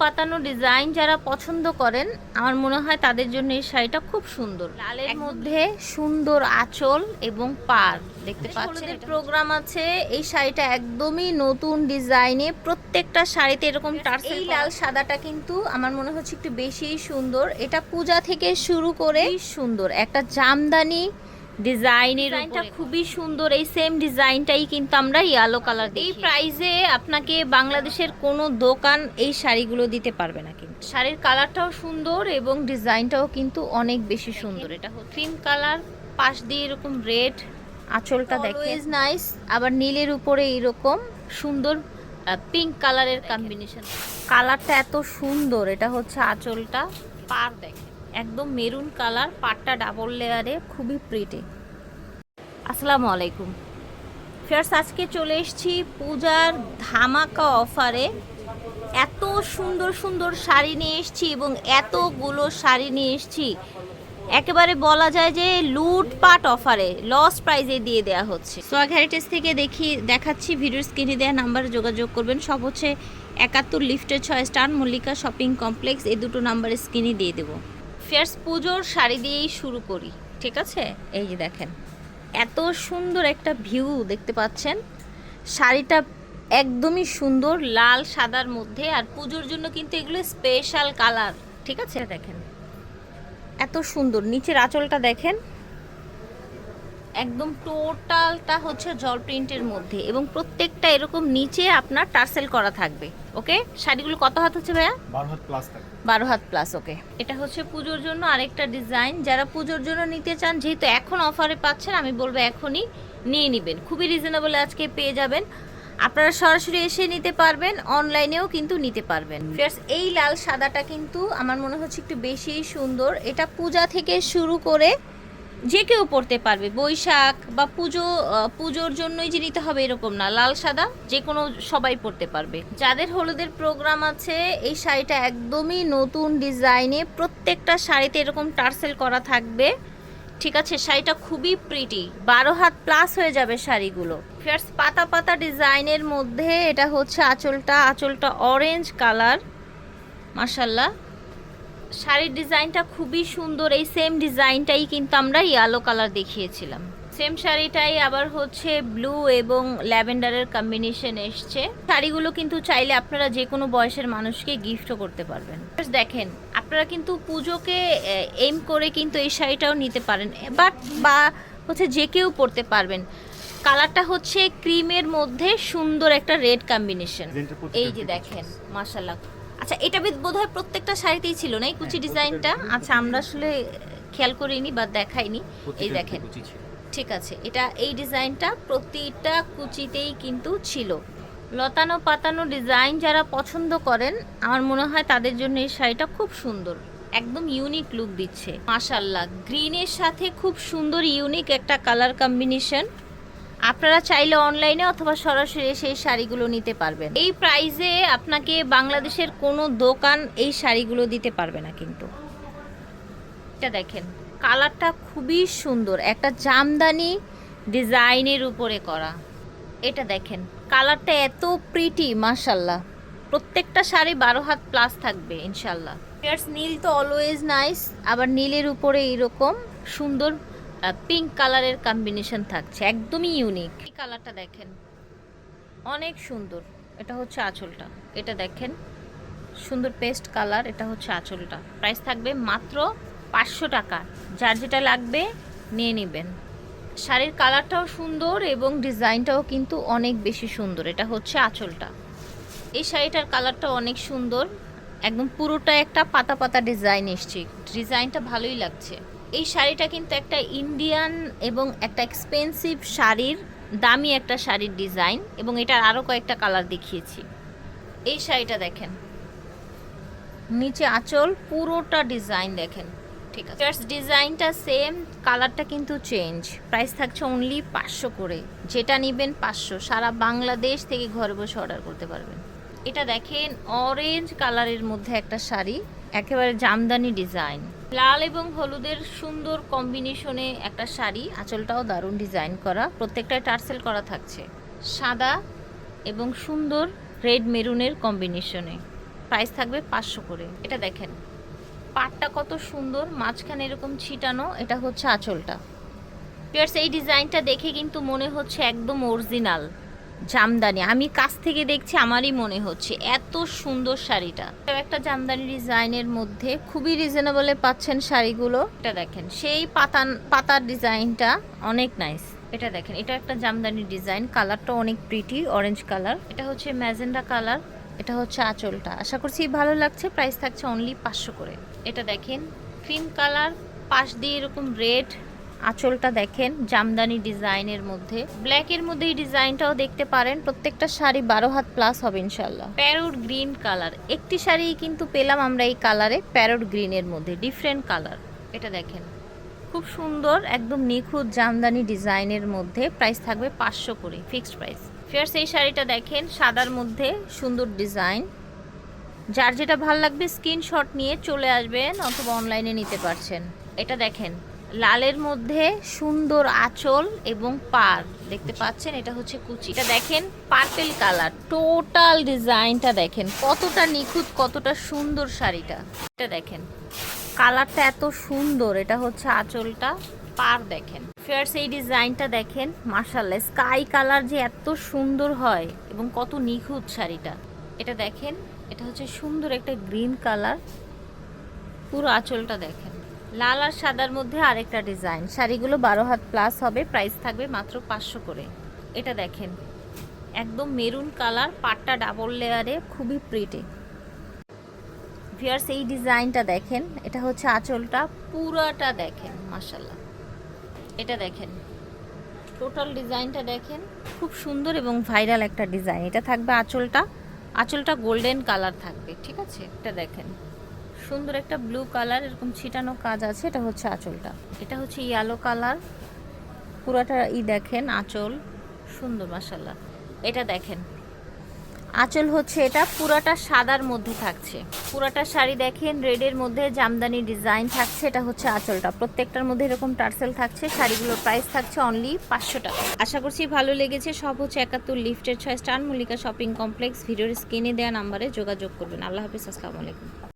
পাতানো ডিজাইন যারা পছন্দ করেন আমার মনে হয় তাদের জন্য এই শাড়িটা খুব সুন্দর। লালের মধ্যে সুন্দর আঁচল এবং পার দেখতে পাচ্ছেন প্রোগ্রাম আছে এই শাড়িটা একদমই নতুন ডিজাইনে প্রত্যেকটা শাড়িতে এরকম এই লাল সাদাটা কিন্তু আমার মনে হচ্ছে একটু বেশিই সুন্দর। এটা পূজা থেকে শুরু করে সুন্দর। একটা জামদানি ডিজাইনের ডিজাইনটা খুবই সুন্দর এই সেম ডিজাইনটাই কিন্তু আমরা ইয়েলো কালার এই প্রাইসে আপনাকে বাংলাদেশের কোনো দোকান এই শাড়িগুলো দিতে পারবে না কিন্তু। শাড়ির কালারটাও সুন্দর এবং ডিজাইনটাও কিন্তু অনেক বেশি সুন্দর। এটা ক্রিম কালার পাশ দিয়ে এরকম রেড আঁচলটা দেখে ইজ নাইস আবার নীলের উপরে এরকম সুন্দর পিঙ্ক কালারের কম্বিনেশন কালারটা এত সুন্দর এটা হচ্ছে আঁচলটা। পার দেখে একদম মেরুন কালার পাটটা ডাবল লেয়ারে খুবই প্রিটি আসসালামু আলাইকুম। ফেয়ার্স, আজকে চলে এসেছি পূজার ধামাকা অফারে। এত সুন্দর সুন্দর শাড়ি নিয়ে এসেছি এবং এতগুলো শাড়ি নিয়ে এসেছি। একেবারে বলা যায় যে লুটপাট অফারে, লস প্রাইজে দিয়ে দেওয়া হচ্ছে। সোয়াগ হেরিটেজ থেকে দেখি, দেখাচ্ছি, ভিডিওর স্ক্রিনে দেওয়া নাম্বারে যোগাযোগ করবেন। সব হচ্ছে একাত্তর লিফটের ছয় স্টার মল্লিকা শপিং কমপ্লেক্স এই দুটো নাম্বারে স্ক্রিনে দিয়ে দেবো। ফেয়ার্স, পুজোর শাড়ি দিয়েই শুরু করি, ঠিক আছে? এই যে দেখেন। এত সুন্দর একটা ভিউ দেখতে পাচ্ছেন। শাড়িটা একদমই সুন্দর লাল সাদার মধ্যে আর পুজোর জন্য কিন্তু এগুলো স্পেশাল কালার ঠিক আছে? দেখেন। এত সুন্দর নিচের আঁচলটা দেখেন। একদম টোটালটা হচ্ছে জল প্রিন্টের মধ্যে এবং প্রত্যেকটা এরকম নিচে আপনার টার্সেল করা থাকবে ওকে? শাড়িগুলো কত হাত হচ্ছে ভাইয়া? বারো হাত প্লাস বারো হাত প্লাস ওকে। এটা হচ্ছে পুজোর জন্য আরেকটা ডিজাইন যারা পুজোর জন্য নিতে চান যেহেতু এখন অফারে পাচ্ছেন আমি বলব এখনই নিয়ে নেবেন। খুবই রিজনেবল আজকে পেয়ে যাবেন। আপনারা সরাসরি এসে নিতে পারবেন অনলাইনেও কিন্তু নিতে পারবেন। ফ্রেন্ডস এই লাল সাদাটা কিন্তু আমার মনে হচ্ছে একটু বেশিই সুন্দর। এটা পূজা থেকে শুরু করে যে কেউ পড়তে পারবে, বৈশাখ বা পুজো পুজোর জন্যই যে নিতে হবে এরকম না, লাল, সাদা, যে কোনো সবাই পড়তে পারবে। যাদের হলুদের প্রোগ্রাম আছে, এই শাড়িটা একদমই নতুন ডিজাইনে প্রত্যেকটা শাড়িতে এরকম টার্সেল করা থাকবে। ঠিক আছে, শাড়িটা খুবই প্রিটি বারো হাত প্লাস হয়ে যাবে শাড়িগুলো। ফিয়ার্স পাতা পাতা ডিজাইনের মধ্যে এটা হচ্ছে আঁচলটা আঁচলটা অরেঞ্জ কালার মার্শাল্লাহ শাড়ির ডিজাইনটা খুবই সুন্দর এই সেম ডিজাইনটাই কিন্তু আমরা ইয়েলো কালার দেখিয়েছিলাম। সেম শাড়িটাই আবার হচ্ছে ব্লু এবং ল্যাভেন্ডারের কম্বিনেশন এসছে। শাড়িগুলো কিন্তু চাইলে আপনারা যে কোনো বয়সের মানুষকে গিফটও করতে পারবেন। দেখেন আপনারা কিন্তু পুজোকে এম করে কিন্তু এই শাড়িটাও নিতে পারেন। বাট বা হচ্ছে যে কেউ পরতে পারবেন। কালারটা হচ্ছে ক্রিমের মধ্যে সুন্দর একটা রেড কম্বিনেশন এই যে দেখেন মাশাল্লাহ আচ্ছা এটা বোধ হয় প্রত্যেকটা শাড়িতেই ছিল না এই কুচি হ্যাঁ, ডিজাইনটা? আচ্ছা আমরা আসলে খেয়াল করিনি বা দেখাইনি। এই দেখেন। ঠিক আছে এটা এই ডিজাইনটা প্রতিটা কুচিতেই কিন্তু ছিল। লতানো পাতানো ডিজাইন যারা পছন্দ করেন আমার মনে হয় তাদের জন্য এই শাড়িটা খুব সুন্দর। একদম ইউনিক লুক দিচ্ছে। মাশাল্লাহ গ্রিনের সাথে খুব সুন্দর ইউনিক একটা কালার কম্বিনেশন। আপনারা চাইলে অনলাইনে অথবা সরাসরি এসে এই শাড়িগুলো নিতে পারবেন। এই প্রাইজে আপনাকে বাংলাদেশের কোনো দোকান এই শাড়িগুলো দিতে পারবে না কিন্তু। এটা দেখেন, কালারটা খুবই সুন্দর, একটা জামদানি ডিজাইনের উপরে করা। এটা দেখেন, কালারটা এত প্রিটি মাশাল্লাহ প্রত্যেকটা শাড়ি বারো হাত প্লাস থাকবে ইনশাল্লাহ নীল তো অলওয়েজ নাইস আবার নীলের উপরে এরকম সুন্দর পিঙ্ক কালারের কম্বিনেশন থাকছে, একদমই ইউনিক এই কালারটা দেখেন, অনেক সুন্দর। এটা হচ্ছে আঁচলটা। এটা দেখেন, সুন্দর পেস্ট কালার এটা হচ্ছে আঁচলটা। প্রাইস থাকবে মাত্র পাঁচশো টাকা। যার যেটা লাগবে, নিয়ে নেবেন। শাড়ির কালারটাও সুন্দর এবং ডিজাইনটাও কিন্তু অনেক বেশি সুন্দর। এটা হচ্ছে আঁচলটা। এই শাড়িটার কালারটা অনেক সুন্দর। একদম পুরোটা একটা পাতা পাতা ডিজাইন এসছে। ডিজাইনটা ভালোই লাগছে। এই শাড়িটা কিন্তু একটা ইন্ডিয়ান এবং একটা এক্সপেন্সিভ শাড়ির, দামি একটা শাড়ির ডিজাইন এবং এটার আরও কয়েকটা কালার দেখিয়েছি। এই শাড়িটা দেখেন। নিচে আঁচল, পুরোটা ডিজাইন দেখেন। ঠিক আছে। ডিজাইনটা সেম কালারটা কিন্তু চেঞ্জ প্রাইস থাকছে অনলি পাঁচশো করে। যেটা নেবেন পাঁচশো। সারা বাংলাদেশ থেকে ঘরে বসে অর্ডার করতে পারবেন। এটা দেখেন অরেঞ্জ কালারের মধ্যে একটা শাড়ি, একেবারে জামদানি ডিজাইন লাল এবং হলুদের সুন্দর কম্বিনেশনে একটা শাড়ি, আঁচলটাও দারুণ ডিজাইন করা, প্রত্যেকটায় টার্সেল করা থাকছে। সাদা এবং সুন্দর রেড মেরুনের কম্বিনেশনে প্রাইস থাকবে পাঁচশো করে। এটা দেখেন, পাটটা কত সুন্দর, মাঝখানে এরকম ছিটানো, এটা হচ্ছে আঁচলটা। পিয়ার্স এই ডিজাইনটা দেখে কিন্তু মনে হচ্ছে একদম অরিজিনাল জামদানি। আমি কাছ থেকে দেখছি, আমারই মনে হচ্ছে। এত সুন্দর শাড়িটা। একটা জামদানি ডিজাইনের মধ্যে খুবই রিজনেবলে পাচ্ছেন শাড়িগুলো। এটা দেখেন, সেই পাতান, পাতার ডিজাইনটা অনেক নাইস এটা দেখেন, এটা একটা জামদানি ডিজাইন। কালারটা অনেক প্রিটি অরেঞ্জ কালার এটা হচ্ছে ম্যাজেন্ডা কালার এটা হচ্ছে আঁচলটা। আশা করছি ভালো লাগছে প্রাইস থাকছে অনলি পাঁচশো করে। এটা দেখেন ক্রিম কালার পাশ দিয়ে এরকম রেড আঁচলটা দেখেন, জামদানি ডিজাইনের মধ্যে। ব্ল্যাকের মধ্যে এই ডিজাইনটাও দেখতে পারেন, প্রত্যেকটা শাড়ি বারো হাত প্লাস হবে ইনশাল্লাহ প্যারোট গ্রিন কালার একটি শাড়ি কিন্তু পেলাম আমরা এই কালারে প্যারোট গ্রিনের মধ্যে ডিফারেন্ট কালার এটা দেখেন, খুব সুন্দর, একদম নিখুঁত জামদানি ডিজাইনের মধ্যে প্রাইস থাকবে পাঁচশো করে ফিক্সড প্রাইস ফেয়ার্স এই শাড়িটা দেখেন, সাদার মধ্যে, সুন্দর ডিজাইন যার যেটা ভালো লাগবে স্ক্রিনশট নিয়ে চলে আসবেন অথবা অনলাইনে নিতে পারছেন। এটা দেখেন লালের মধ্যে সুন্দর আঁচল এবং পার দেখতে পাচ্ছেন, এটা হচ্ছে কুচি। এটা দেখেন পার্পেল কালার টোটাল ডিজাইনটা দেখেন। কতটা নিখুঁত, কতটা সুন্দর শাড়িটা। এটা দেখেন কালারটা এত সুন্দর, এটা হচ্ছে আঁচলটা পার দেখেন। ফেয়ার্স এই ডিজাইনটা দেখেন মার্শাল্লাহ স্কাই কালার যে এত সুন্দর হয় এবং কত নিখুঁত শাড়িটা। এটা দেখেন, এটা হচ্ছে সুন্দর একটা গ্রিন কালার পুরো আঁচলটা দেখেন। লাল আর সাদার মধ্যে আরেকটা ডিজাইন। শাড়িগুলো বারো হাত প্লাস হবে প্রাইস থাকবে মাত্র পাঁচশো করে। এটা দেখেন, একদম মেরুন কালার পাটটা ডাবল লেয়ারে খুবই প্রিটি ভিয়ার্স এই ডিজাইনটা দেখেন, এটা হচ্ছে আঁচলটা পুরাটা দেখেন মাসাল্লাহ এটা দেখেন টোটাল ডিজাইনটা দেখেন, খুব সুন্দর এবং ভাইরাল একটা ডিজাইন। এটা থাকবে আঁচলটা আঁচলটা গোল্ডেন কালার থাকবে, ঠিক আছে? এটা দেখেন। সুন্দর একটা ব্লু কালার এরকম ছিটানো কাজ আছে, এটা হচ্ছে আঁচলটা। এটা হচ্ছে ইয়েলো কালার পুরাটা ই দেখেন, আঁচল। সুন্দর মাসাল্লাহ এটা দেখেন। আঁচল হচ্ছে এটা, পুরাটা সাদার মধ্যে থাকছে। পুরাটা শাড়ি দেখেন রেডের মধ্যে জামদানি ডিজাইন থাকছে, এটা হচ্ছে আঁচলটা। প্রত্যেকটার মধ্যে এরকম টার্সেল থাকছে, শাড়িগুলোর প্রাইস থাকছে অনলি পাঁচশো টাকা। আশা করছি ভালো লেগেছে, সব হচ্ছে একাত্তর লিফটের ছয় স্টার মল্লিকা শপিং কমপ্লেক্স ভিডিওর স্ক্রিনে দেওয়া নাম্বারে যোগাযোগ করবেন। আল্লাহ হাফিজ, আসসালামু আলাইকুম।